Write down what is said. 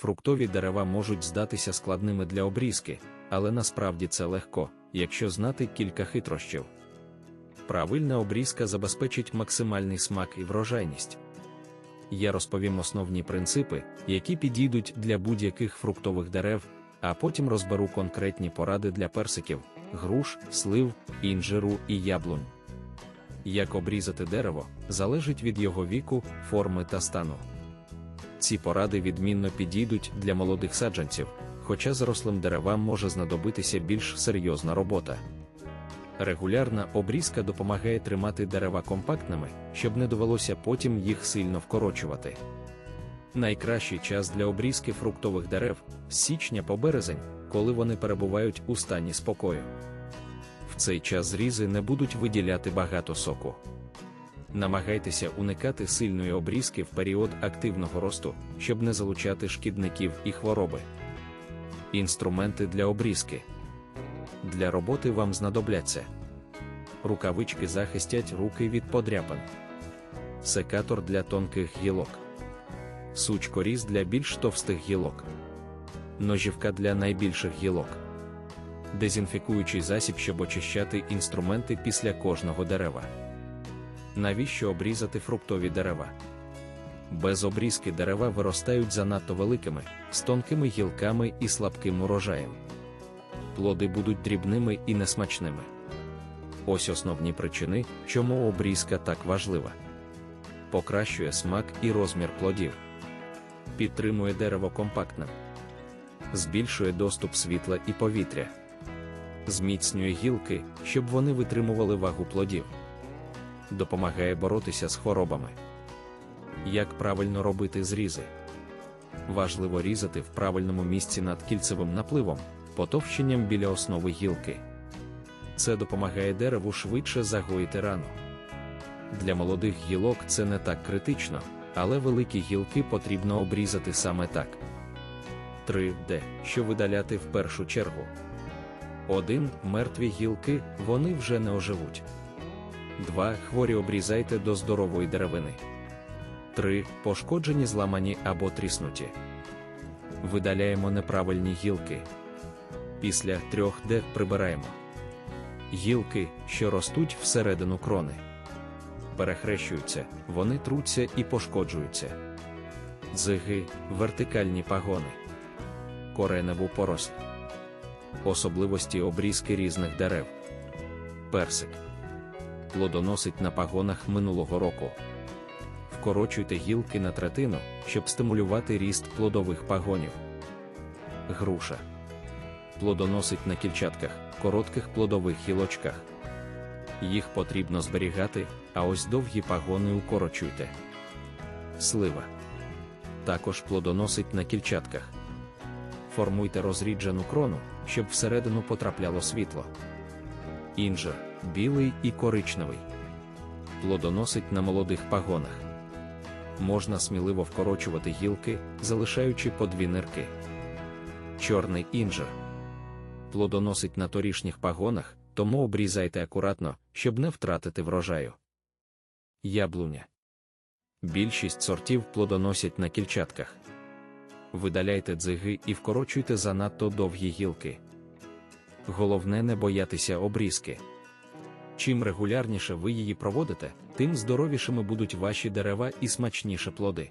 Фруктові дерева можуть здатися складними для обрізки, але насправді це легко, якщо знати кілька хитрощів. Правильна обрізка забезпечить максимальний смак і врожайність. Я розповім основні принципи, які підійдуть для будь-яких фруктових дерев, а потім розберу конкретні поради для персиків, груш, слив, інжиру і яблунь. Як обрізати дерево, залежить від його віку, форми та стану. Ці поради відмінно підійдуть для молодих саджанців, хоча зарослим деревам може знадобитися більш серйозна робота. Регулярна обрізка допомагає тримати дерева компактними, щоб не довелося потім їх сильно вкорочувати. Найкращий час для обрізки фруктових дерев з січня по березень, коли вони перебувають у стані спокою. В цей час зрізи не будуть виділяти багато соку. Намагайтеся уникати сильної обрізки в період активного росту, щоб не залучати шкідників і хвороби. Інструменти для обрізки. Для роботи вам знадобляться. Рукавички захистять руки від подряпин. Секатор для тонких гілок. Сучкоріз для більш товстих гілок. Ножівка для найбільших гілок. Дезінфікуючий засіб, щоб очищати інструменти після кожного дерева. Навіщо обрізати фруктові дерева? Без обрізки дерева виростають занадто великими, з тонкими гілками і слабким урожаєм. Плоди будуть дрібними і несмачними. Ось основні причини, чому обрізка так важлива. Покращує смак і розмір плодів, підтримує дерево компактним, збільшує доступ світла і повітря, зміцнює гілки, щоб вони витримували вагу плодів, допомагає боротися з хворобами. Як правильно робити зрізи? Важливо різати в правильному місці над кільцевим напливом, потовщенням біля основи гілки. Це допомагає дереву швидше загоїти рану. Для молодих гілок це не так критично, але великі гілки потрібно обрізати саме так. 3D, що видаляти в першу чергу. 1. Мертві гілки, вони вже не оживуть. 2. Хворі обрізайте до здорової деревини. 3. Пошкоджені зламані або тріснуті. Видаляємо неправильні гілки. Після 3D прибираємо гілки, що ростуть всередину крони. Перехрещуються, вони труться і пошкоджуються. Дзиги, вертикальні пагони, кореневу поросль. Особливості обрізки різних дерев. Персик. Плодоносить на пагонах минулого року. Вкорочуйте гілки на третину, щоб стимулювати ріст плодових пагонів. Груша. Плодоносить на кільчатках, коротких плодових гілочках. Їх потрібно зберігати, а ось довгі пагони укорочуйте. Слива. Також плодоносить на кільчатках. Формуйте розріджену крону, щоб всередину потрапляло світло. Інжир білий і коричневий. Плодоносить на молодих пагонах. Можна сміливо вкорочувати гілки, залишаючи по дві нирки. Чорний інжир. Плодоносить на торішніх пагонах, тому обрізайте акуратно, щоб не втратити врожаю. Яблуня. Більшість сортів плодоносять на кільчатках. Видаляйте дзиги і вкорочуйте занадто довгі гілки. Головне не боятися обрізки. Чим регулярніше ви її проводите, тим здоровішими будуть ваші дерева і смачніше плоди.